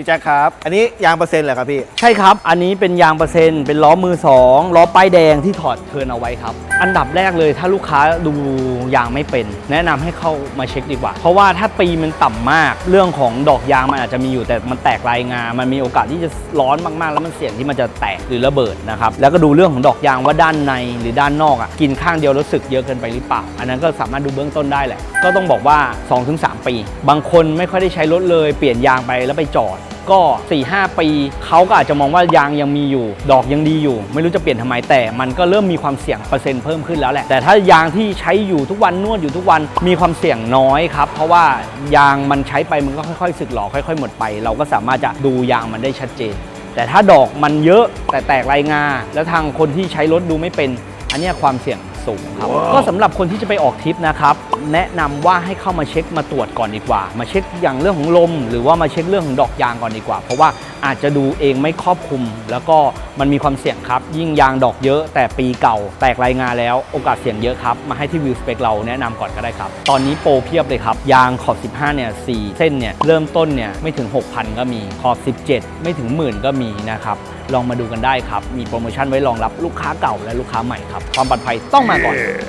พี่แจ็คครับ อันนี้ยางเปอร์เซ็นต์เหรอครับพี่ ใช่ครับ อันนี้เป็นยางเปอร์เซ็นต์ เป็นล้อมือ 2 ล้อป้ายแดงที่ถอดเทินเอาไว้ครับ อันดับแรกเลยถ้าลูกค้าดูยางไม่เป็น แนะนำให้เข้ามาเช็คดีกว่า เพราะว่าถ้าปีมันต่ำมาก เรื่องของดอกยางมันอาจจะมีอยู่แต่มันแตกลายงา มันมีโอกาสที่จะร้อนมากๆ แล้วมันเสี่ยงที่มันจะแตกหรือระเบิดนะครับ แล้วก็ดูเรื่องของดอกยางว่าด้านในหรือด้านนอกอะ กินข้างเดียวแล้สึกเยอะเกินไปหรือเปล่า อันนั้นก็สามารถดูเบื้องต้นได้แหละ ก็ต้องบอกว่า 2-3 ปี บางคนไม่ค่อยได้ใช้รถเลย เปลี่ยนยางไปแล้วไปจอด ก็ 4-5 ปี เขาก็อาจจะมองว่ายางยังมีอยู่ ดอกยังดีอยู่ ไม่รู้จะเปลี่ยนทำไมแต่ มันก็เริ่มมีความเสี่ยงเปอร์เซ็นต์เพิ่มขึ้นแล้วแหละ แต่ถ้ายางที่ใช้อยู่ทุกวันนวดอยู่ทุกวันมีความเสี่ยงน้อยครับ เพราะว่ายางมันใช้ไปมันก็ค่อยๆสึกหรอค่อย ๆ หมดไป เราก็สามารถจะดูยางมันได้ชัดเจน แต่ถ้าดอกมันเยอะแต่แตกลายงาแล้วทางคนที่ใช้รถดูไม่เป็น อันเนี้ยความเสี่ยงสูงครับ ก็สำหรับคนที่จะไปออกทริปนะครับ แนะนำว่าให้เข้ามาเช็คมาตรวจก่อนดีกว่า มาเช็คอย่างเรื่องของลม หรือว่ามาเช็คเรื่องของดอกยางก่อนดีกว่า เพราะว่าอาจจะดูเองไม่ครอบคลุม แล้วก็มันมีความเสี่ยงครับ ยิ่งยางดอกเยอะ แต่ปีเก่า แตกรายงานแล้วโอกาสเสี่ยงเยอะครับ มาให้ที่วิวสเปกเราแนะนำก่อนก็ได้ครับ ตอนนี้โปรเพียบเลยครับ ยางขอบ 15 เนี่ย 4 เส้นเนี่ย เริ่มต้นเนี่ยไม่ถึง 6,000 ก็มี ขอบ 17 ไม่ถึงหมื่นก็มีนะครับ ลองมาดูกันได้ครับ มีโปรโมชั่นไว้รองรับลูกค้าเก่าและลูกค้าใหม่ครับ ความปลอดภัยต้องมาก่อน